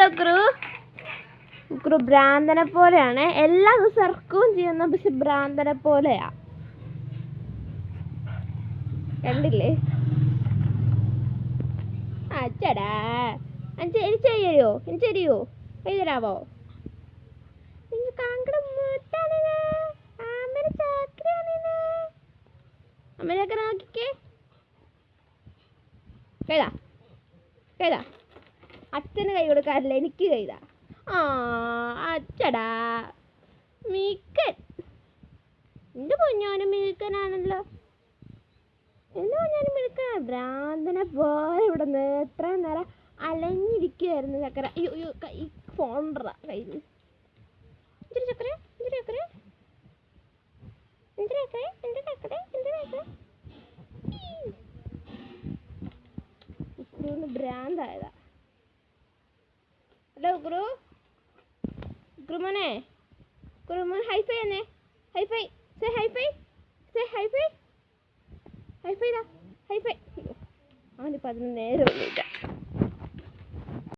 കണ്ടോ crew crew ഭ്രാന്തനെ പോലെയാണ്. എല്ലാ ഇറക്കുകയും ചെയ്യുന്ന പക്ഷെ ഭ്രാന്തനെ പോലെയാ. കണ്ടില്ലേ? അച്ചടാ. എനിക്ക് ചെയ്യോ എനിക്ക് തരുമോ കൈ തരാവോ? എനിക്ക് കാങ്കട മുട്ടാണിത് അമ്മ ചാക്കരയാണിത് അമ്മ ചാക്കര നോക്കിക്കേ. കേടാ കൈതാ അച്ഛന് കൈ കൊടുക്കാറില്ല എനിക്ക് കൈതാ ആ അച്ചടാ. മീക്കൻ. എന്റെ പൊഞ്ഞോനും മിഴുക്കനാണല്ലോ എന്റെ പൊഞ്ഞോനും മിഴുക്കനാ ഭ്രാന്തനെ പോലെ ഇവിടെ എത്ര നേരം അലഞ്ഞിരിക്കുവായിരുന്നു ചക്കര. അയ്യോ അയ്യോ കൈ ഫോണ്ടറ കയ്യിൽ ചക്കര? ഭ്രാന്തായതാ. హలో గురు గురుమనే గురుమని హైఫై అనే హైఫై సే హైఫై సే హైఫై హైఫైరా హైఫై అది పదమూడు రోజులు